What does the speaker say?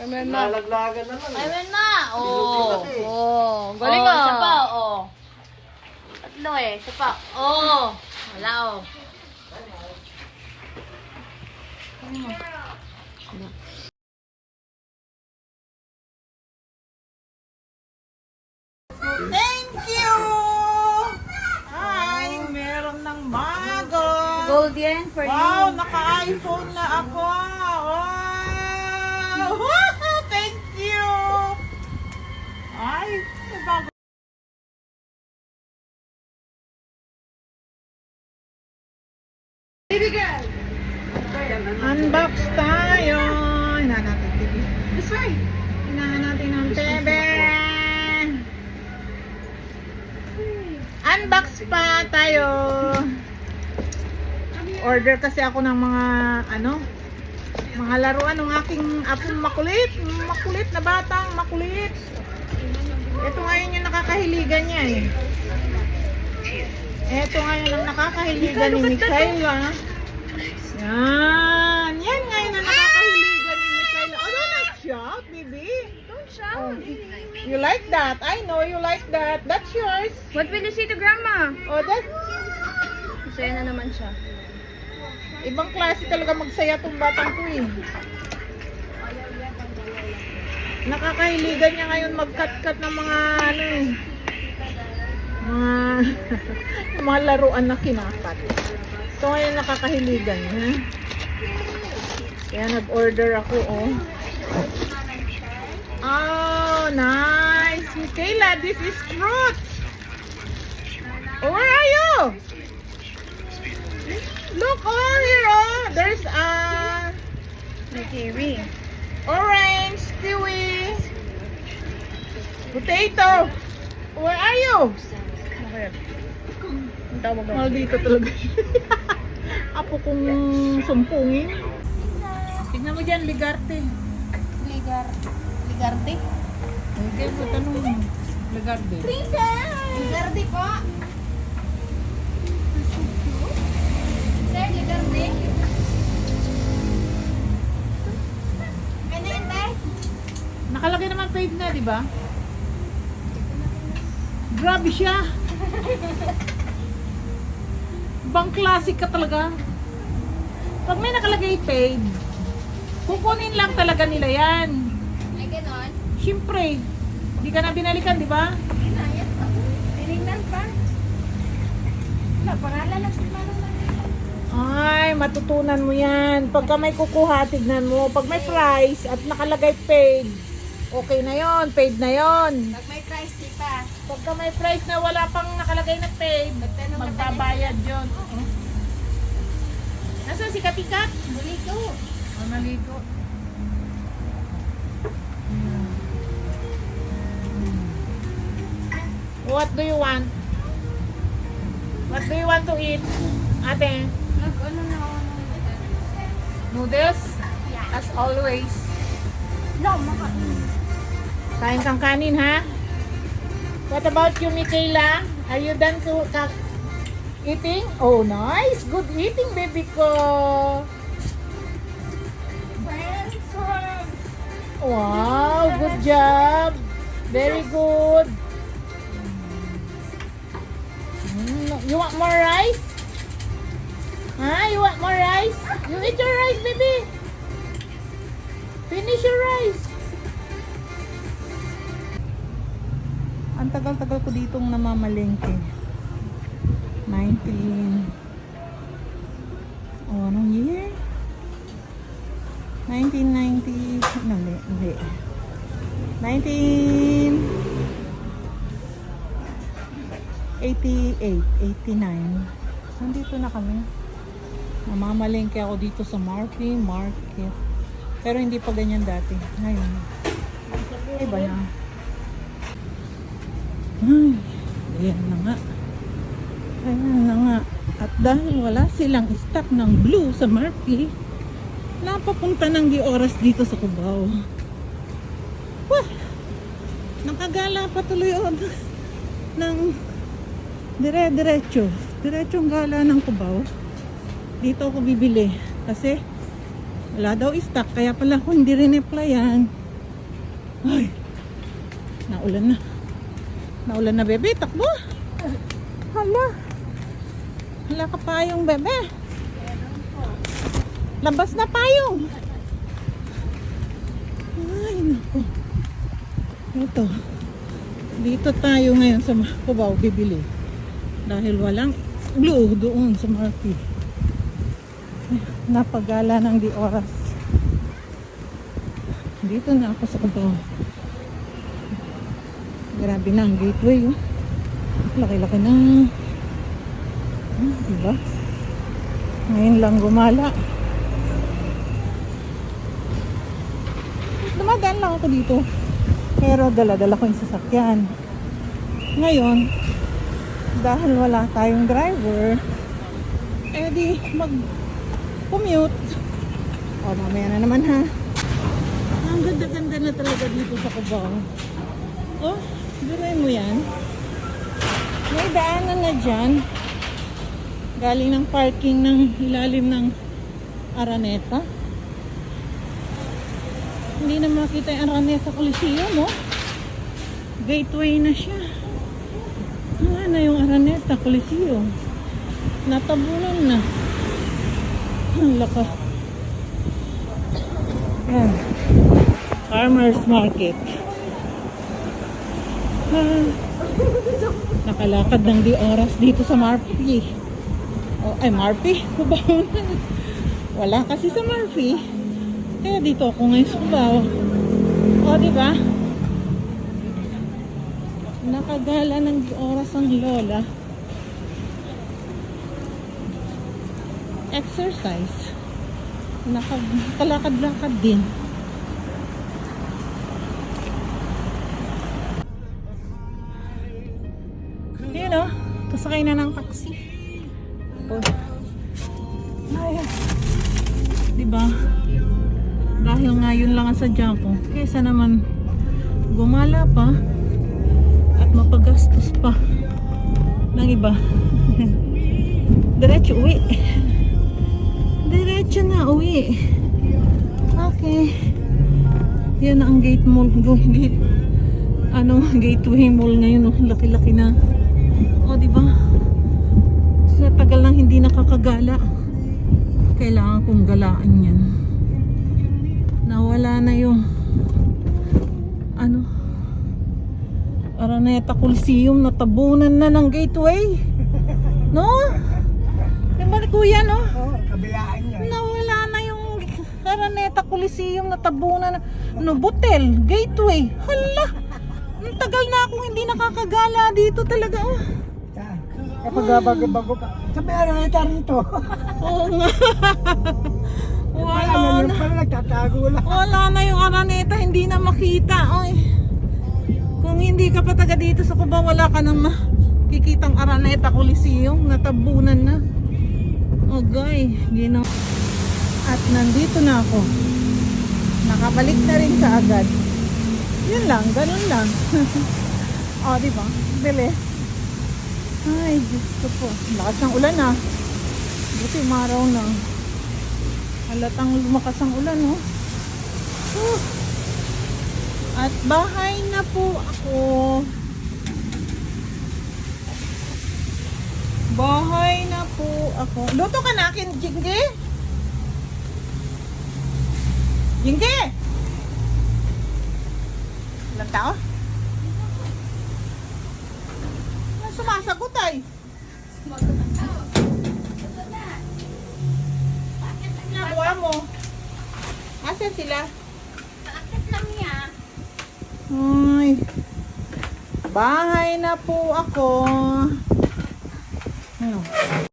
Amen na. Lalaglagan naman. eh. Ayun na. Oh. Oh, galing oh, ah. Isa pa, oh. Tatlo eh. Isa pa. Oh. Wala, oh. Thank you! Ay, meron ng bago. Gold yan for Wow, naka-iPhone na ako. Wow! Thank you! Ay, may bago. Unbox tayo. Hinahan natin TV. This way. Hinahan natin ang TV. Unbox pa tayo. Order kasi ako ng mga ano, mga laruan ng aking apong makulit. Makulit na batang, makulit. Ito ngayon yung nakakahiligan niya eh. Ito ngayon ang nakakahiligan ni Mikaela. Yan. Yan ngayon ang nakakahiligan ni Mikaela. Oh, don't not shout, baby. You like that? I know you like that. That's yours. What will you say to grandma? Oh, that's Masaya na naman siya. Ibang klase talaga magsaya tong batang to eh. Nakakahiligan niya ngayon mag-cut-cut ng mga ano eh. Mga, mga laruan na kinakat. So ngayon nakakahiligan niya. Kaya nag-order ako. Oh, nice. Michaela, this is fruit. Oh, where are you? Look all here, oh. There's a kiwi. orange, kiwi, potato. Where are you? Okay. Mo. Maldito talaga. Apo kong sumpungin. Tignan mo dyan, ligarte. Ligar. Ligarte? Hindi mo tanong. Ligarte. Ligarte po. Sir, ligarte? Ano yun, tay? Nakalagay naman paid na, di ba? Grabe siya. Bang classic ka talaga. Pag may nakalagay paid, kukunin lang talaga nila yan. Ay, ganon. Siyempre, hindi ka na binalikan, di ba? Inayas pa. Tinignan pa. Wala, pangalan lang. Ay, matutunan mo yan. Pagka may kukuha, tignan mo. Pag may price at nakalagay paid, okay na yon, paid na yon. Pag may price, di pa. Pagka may price na wala pang nakalagay na paid, magbabayad yon. Oo. Nasaan si Katikat? Muli ko. Oh, naligo. What do you want? What do you want to eat? Ate? Nag, ano na ako Noodles? As always. No, makain. Kain kang kanin, ha? What about you, Michaela? Are you done to eating? Oh, nice. Good eating, baby ko. Wow, good job. Very good. You want more rice? Huh? You want more rice? You eat your rice, baby. Finish your rice. Ang tagal-tagal ko ditong namamalengke. 19. Oh, anong year? 1990. Hindi, hindi. 19... 88, 89. Nandito na kami. Namamalengke ako dito sa Marky Market. Pero hindi pa ganyan dati. Ngayon. Iba na. Ay, ayan na nga. Ayan na nga. At dahil wala silang stock ng blue sa Marky, napapunta ng di oras dito sa Cubao. Wah! Nakagala pa tuloy on ng dire-diretso. Diretsong gala ng Cubao. Dito ako bibili. Kasi wala daw stock. Kaya pala ako hindi rin applyan. Ay, naulan na. Naulan na, bebe. Takbo. Hala. Hala ka payong, bebe. Labas na payong. Ay, naku. Ito. Dito tayo ngayon sa Cubao bibili. Dahil walang blue doon sa market. Napagala ng di oras. Dito na ako sa Cubao. Grabe na ang gateway. Oh. Laki-laki na. Ah, diba? Ngayon lang gumala. Dumadaan lang ako dito. Pero dala-dala ko yung sasakyan. Ngayon, dahil wala tayong driver, eh di mag-commute. O, mamaya na naman ha. Ang ganda-ganda na talaga dito sa Cubao. Oh, duray mo yan. May daanan na dyan. Galing ng parking ng ilalim ng Araneta. Hindi na makita yung Araneta Coliseum, oh. Gateway na siya. Ah, na yung Araneta Coliseum. Natabunan na. Ang laka. Yan. Farmer's Market. Ah, nakalakad ng di oras dito sa Marpi. Oh, ay, Marpi? Cubao na. Wala kasi sa Marpi. Kaya dito ako ngayon sa Cubao. O, di ba? Nakagala ng oras ang lola. Exercise. Nakakalakad-lakad din. Yun o, kasakay na ng taxi. Oh. Ay, diba? Dahil ngayon lang ang sadya ko, kesa naman gumala pa mapagastos pa ng iba. Diretso uwi. Diretso na uwi. Okay. Yan ang gate mall. Gate. Ano, gateway mall ngayon. Oh. Laki-laki na. O, di ba? Sa tagal nang hindi nakakagala. Kailangan kong galaan yan. Nawala na yung ano Araneta Coliseum natabunan na ng gateway. No? Yung ba kuya, no? Oo, kabilaan niya. Nawala na yung Araneta Coliseum natabunan na. No, Butel, gateway. Hala! Ang tagal na akong hindi nakakagala dito talaga. Oh. Kapag bago-bago pa. Sabi nga rito. Oo nga. Wala Wala na. nagtatago lang. Wala na yung Araneta, hindi na makita. Ay. Kung hindi ka pa taga dito sa Cubao, wala ka nang makikitang Araneta Coliseum. Natabunan na. Okay, ginaw. At nandito na ako. Nakabalik na rin ka agad. Yun lang, ganun lang. o, di ba? Bilis. Ay, Diyos ko po. Lakas ng ulan ah. Buti umaraw na. Halatang lumakas ang ulan, oh. Whew. At bahay na po ako. Bahay na po ako. Luto ka na akin, Jingge? Jingge! Ilang tao? Sumasagot ay? Nakuha mo. Asan sila? Ay. Bahay na po ako. Ano?